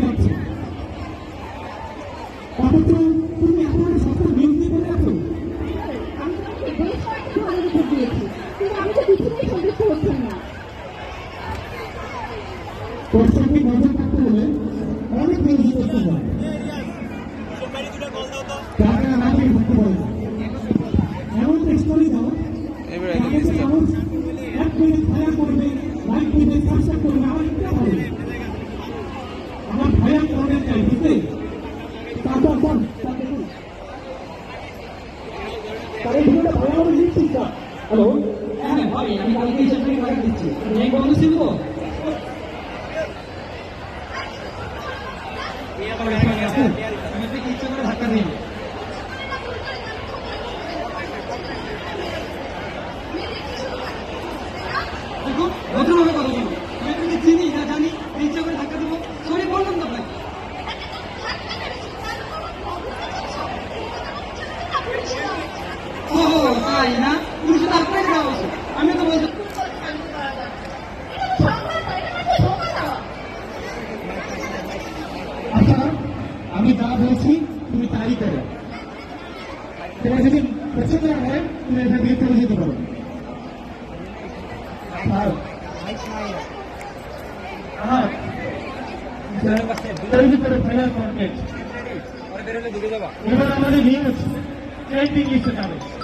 যাচ্ছে অথচ তুমি এখন আছো বেশ নজর রাখতে হলে অনেক করতে হয় পারে না। এমন দাও এক মিনিট ভাড়া করবে লাইক করবে সাবস্ক্রাইব করবে আমার ইচ্ছা হবে আমার ভাইয়া করবে চাই বুঝলে তারপর কোন তার এই ভিডিওটা ভালো হবে লিখছিস না হ্যালো হ্যাঁ ভাই আমি কালকে চাকরি করে দিচ্ছি নেই বন্ধ তো আমি তো ইচ্ছা করে ধাক্কা দিই দেখুন ভদ্রভাবে কথা বলুন আমি আপনাকে চিনি না জানি ইচ্ছা করে ধাক্কা দেবো সরি বললাম তো আপনাকে ও তাই না পুলিশ তারপরে খাওয়া হয়েছে। আমি তো বলছি আচ্ছা আমি যা বলছি তুমি তাই করো। তোমার যদি পছন্দ হয়, তুমি এটা দিয়ে চলে যেতে পারো। আমাদের নিউজ ট্রেন্ডিং লিস্টে যাবে ওসব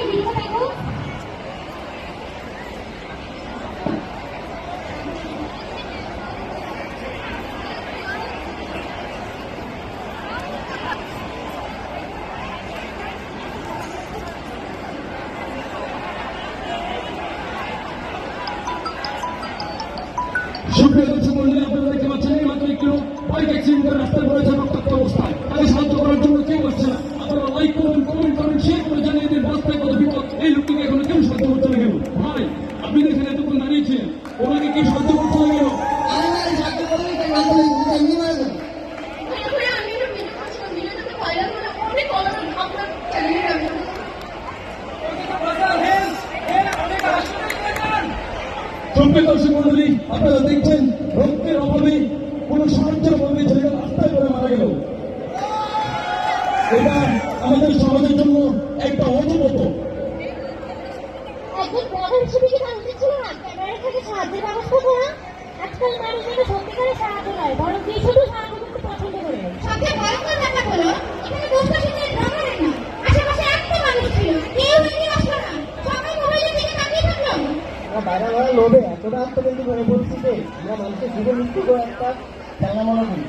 সুপ্রিয় দর্শক মন্ডলী আপনারা দেখতে পাচ্ছেন, এই মাত্র একটু বাইক অ্যাক্সিডেন্ট করে রাস্তায় পড়েছে রক্তাক্ত অবস্থায় তাকে সাহায্য করার জন্য কেউ আসছে না? আপনারা লাইক করুন কমেন্ট করুন শেয়ার করে জানিয়ে দিন রাস্তায় কত বিপদ। এই লোকটিকে এখনও কেউ সাহায্য করতে ওনাকে কি সাহায্য করতে না কেন এরপরে আমি একটা ভিডিও করছিলাম ভিডিওটাতে ভাইরাল করে অনেক অনেক আপনার চ্যানেলে আমি দর্শক মন্ডলী, আপনারা দেখছেন রক্তের অভাবে কোন সাহায্যের অভাবে ছেলেটা রাস্তায় করে মারা গেল। এটা আমাদের সমাজের জন্য একটা অজুবত একজন কি উচিত থেকে সাহায্যের ব্যবস্থা করা। আজকাল মানুষ যেন সত্যিকারের সাহায্য নয়, বরং কিছু সাহায্য করতে পছন্দ করে সবচেয়ে ভয়ঙ্কর ব্যাপার হলো এখানে দুষ্কর্ষীদের ড্রামারের না আশেপাশে একটা মানুষ ছিল কেউ এগিয়ে আসলো না সবাই মোবাইলের দিকে তাকিয়ে থাকল বাইরে বাইরে লোভে এতটা আত্মকেন্দ্রিক হয়ে পড়ছি যে আমরা মানুষের জীবন মৃত্যু একটা খেলনা মনে করি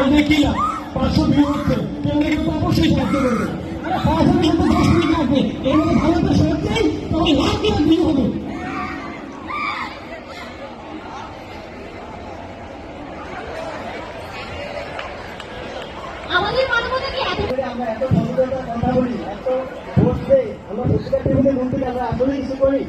সার্ভিসের কি না পাঁচশো হচ্ছে কেউ দেখলে অবশ্যই সাহায্য করবে? দশ মিনিট লাগবে ভালো নেই তবে লাখ লাখ হবে। আমরা এত সচেতনতার কথা বলি এত ভোট দেই। আমরা প্রতিটা টেবিলে বলতে আমরা আসলে কিছু করি।